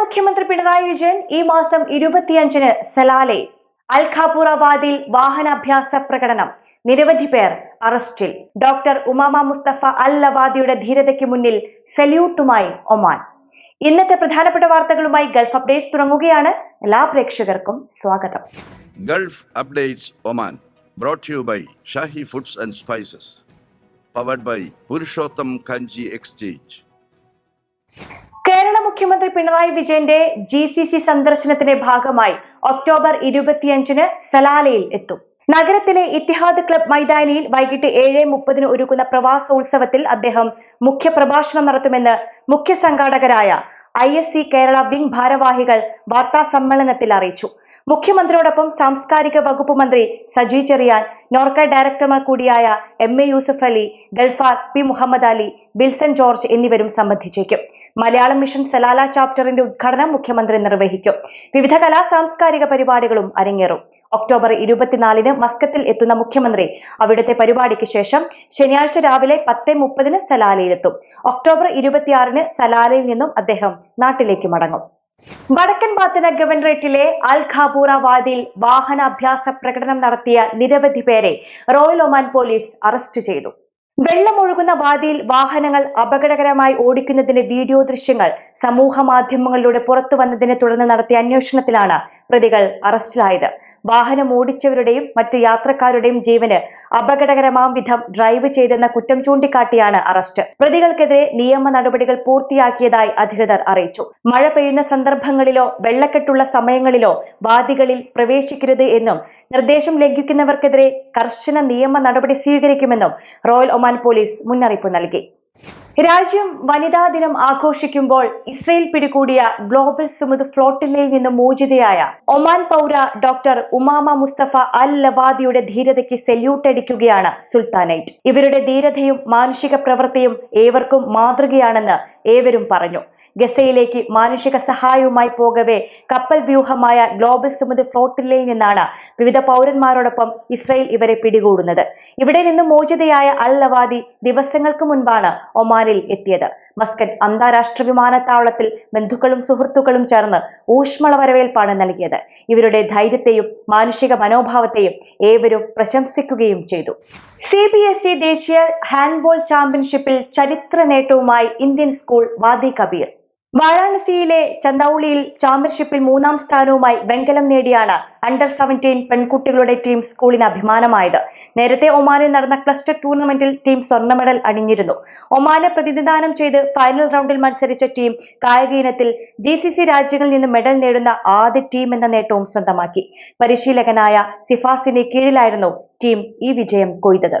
മുഖ്യമന്ത്രി പിണറായി വിജയൻ ഈ മാസം ഇരുപത്തിയഞ്ചിന് സലാലെ അൽഖാപുറവാദിൽ ഖാപൂറ വാഹനാഭ്യാസ പ്രകടനം. നിരവധി പേർ അറസ്റ്റിൽ. ഡോക്ടർ ഉമാമ മുസ്തഫ അൽ ലവാദിയുടെ ധീരതയ്ക്ക് മുന്നിൽ സല്യൂട്ടുമായി ഒമാൻ. ഇന്നത്തെ പ്രധാനപ്പെട്ട വാർത്തകളുമായി ഗൾഫ് അപ്ഡേറ്റ്സ് തുടങ്ങുകയാണ്. എല്ലാ പ്രേക്ഷകർക്കും സ്വാഗതം. Gulf updates Oman you by Shahi Foods and Spices powered by Purushottam Kanji Exchange. Kerala മുഖ്യമന്ത്രി പിണറായി വിജയന്റെ ജി സി സി സന്ദർശനത്തിന്റെ ഭാഗമായി ഒക്ടോബർ ഇരുപത്തിയഞ്ചിന് സലാലയിൽ എത്തും. നഗരത്തിലെ ഇത്തിഹാദ് ക്ലബ് മൈതാനിയിൽ വൈകിട്ട് ഏഴ് മുപ്പതിന് ഒരുക്കുന്ന പ്രവാസോത്സവത്തിൽ അദ്ദേഹം മുഖ്യപ്രഭാഷണം നടത്തുമെന്ന് മുഖ്യ സംഘാടകരായ I S C Kerala wing ഭാരവാഹികൾ വാർത്താ സമ്മേളനത്തിൽ അറിയിച്ചു. മുഖ്യമന്ത്രിയോടൊപ്പം സാംസ്കാരിക വകുപ്പ് മന്ത്രി സജി ചെറിയാൻ നോർക്ക ഡയറക്ടർമാർ കൂടിയായ M A Yusuff Ali Galfar P Muhammad Ali Bilson George എന്നിവരും സംബന്ധിച്ചേക്കും. മലയാളം മിഷൻ സലാല ചാപ്റ്ററിന്റെ ഉദ്ഘാടനം മുഖ്യമന്ത്രി നിർവഹിക്കും. വിവിധ കലാ സാംസ്കാരിക പരിപാടികളും അരങ്ങേറും. ഒക്ടോബർ ഇരുപത്തിനാലിന് മസ്കത്തിൽ എത്തുന്ന മുഖ്യമന്ത്രി അവിടുത്തെ പരിപാടിക്ക് ശേഷം ശനിയാഴ്ച രാവിലെ പത്ത് മുപ്പതിന് സലാലയിലെത്തും. ഒക്ടോബർ ഇരുപത്തിയാറിന് സലാലയിൽ നിന്നും അദ്ദേഹം നാട്ടിലേക്ക് മടങ്ങും. വടക്കൻ ബാത്തന ഗവൺറേറ്റിലെ അൽ ഖാബൂറ വാദിയിൽ വാഹനാഭ്യാസ പ്രകടനം നടത്തിയ നിരവധി പേരെ റോയൽ ഒമാൻ പോലീസ് അറസ്റ്റ് ചെയ്തു. വെള്ളമൊഴുകുന്ന വാദിയിൽ വാഹനങ്ങൾ അപകടകരമായി ഓടിക്കുന്നതിന്റെ വീഡിയോ ദൃശ്യങ്ങൾ സമൂഹ മാധ്യമങ്ങളിലൂടെ പുറത്തു വന്നതിനെ തുടർന്ന് നടത്തിയ അന്വേഷണത്തിലാണ് പ്രതികൾ അറസ്റ്റിലായത്. വാഹനം ഓടിച്ചവരുടെയും മറ്റു യാത്രക്കാരുടെയും ജീവന് അപകടകരമാം വിധം ഡ്രൈവ് ചെയ്തെന്ന കുറ്റം ചൂണ്ടിക്കാട്ടിയാണ് അറസ്റ്റ് പ്രതികൾക്കെതിരെ നിയമ നടപടികൾ പൂർത്തിയാക്കിയതായി അധികൃതർ അറിയിച്ചു. മഴ പെയ്യുന്ന സന്ദർഭങ്ങളിലോ വെള്ളക്കെട്ടുള്ള സമയങ്ങളിലോ വാദികളിൽ പ്രവേശിക്കരുത് എന്നും നിർദ്ദേശം ലംഘിക്കുന്നവർക്കെതിരെ കർശന നിയമ നടപടി സ്വീകരിക്കുമെന്നും റോയൽ ഒമാൻ പോലീസ് മുന്നറിയിപ്പ് നൽകി. രാജ്യം വനിതാ ദിനം ആഘോഷിക്കുമ്പോൾ ഇസ്രയേൽ പിടികൂടിയ ഗ്ലോബൽ സുമുദ് ഫ്ലോട്ടില്ലയിൽ നിന്ന് മോചിതയായ ഒമാൻ പൗര ഡോക്ടർ ഉമാമ മുസ്തഫ അൽ ലവാദിയുടെ ധീരതയ്ക്ക് സെല്യൂട്ട് അടിക്കുകയാണ് സുൽത്താനൈറ്റ്. ഇവരുടെ ധീരതയും മാനുഷിക പ്രവൃത്തിയും ഏവർക്കും മാതൃകയാണെന്ന് ഏവരും പറഞ്ഞു. ഗസയിലേക്ക് മാനുഷിക സഹായവുമായി പോകവെ കപ്പൽ വ്യൂഹമായ ഗ്ലോബൽ സുമുദ് ഫ്ലോട്ടില്ലയിൽ നിന്നാണ് വിവിധ പൗരന്മാരോടൊപ്പം ഇസ്രയേൽ ഇവരെ പിടികൂടുന്നത്. ഇവിടെ നിന്ന് മോചിതയായ അൽ ലവാദി ദിവസങ്ങൾക്ക് മുൻപാണ് ഒമാനിൽ എത്തിയത്. മസ്കറ്റ് അന്താരാഷ്ട്ര വിമാനത്താവളത്തിൽ ബന്ധുക്കളും സുഹൃത്തുക്കളും ചേർന്ന് ഊഷ്മള വരവേൽപ്പാണ് നൽകിയത്. ഇവരുടെ ധൈര്യത്തെയും മാനുഷിക മനോഭാവത്തെയും ഏവരും പ്രശംസിക്കുകയും ചെയ്തു. സി ബി എസ് ഇ ദേശീയ ഹാൻഡ്ബോൾ ചാമ്പ്യൻഷിപ്പിൽ ചരിത്ര നേട്ടവുമായി ഇന്ത്യൻ സ്കൂൾ വാദി കബീർ. വാരാണസിയിലെ ചന്ദൌളിയിൽ ചാമ്പ്യൻഷിപ്പിൽ മൂന്നാം സ്ഥാനവുമായി വെങ്കലം നേടിയാണ് അണ്ടർ സെവന്റീൻ പെൺകുട്ടികളുടെ ടീം സ്കൂളിന് അഭിമാനമായത്. നേരത്തെ ഒമാനിൽ നടന്ന ക്ലസ്റ്റർ ടൂർണമെന്റിൽ ടീം സ്വർണ മെഡൽ അണിഞ്ഞിരുന്നു. ഒമാനെ പ്രതിനിധാനം ചെയ്ത് ഫൈനൽ റൗണ്ടിൽ മത്സരിച്ച ടീം കായിക ഇനത്തിൽ ജി സി സി രാജ്യങ്ങളിൽ നിന്ന് മെഡൽ നേടുന്ന ആദ്യ ടീം എന്ന നേട്ടവും സ്വന്തമാക്കി. പരിശീലകനായ സിഫാസിന്റെ കീഴിലായിരുന്നു ടീം ഈ വിജയം കൊയ്തത്.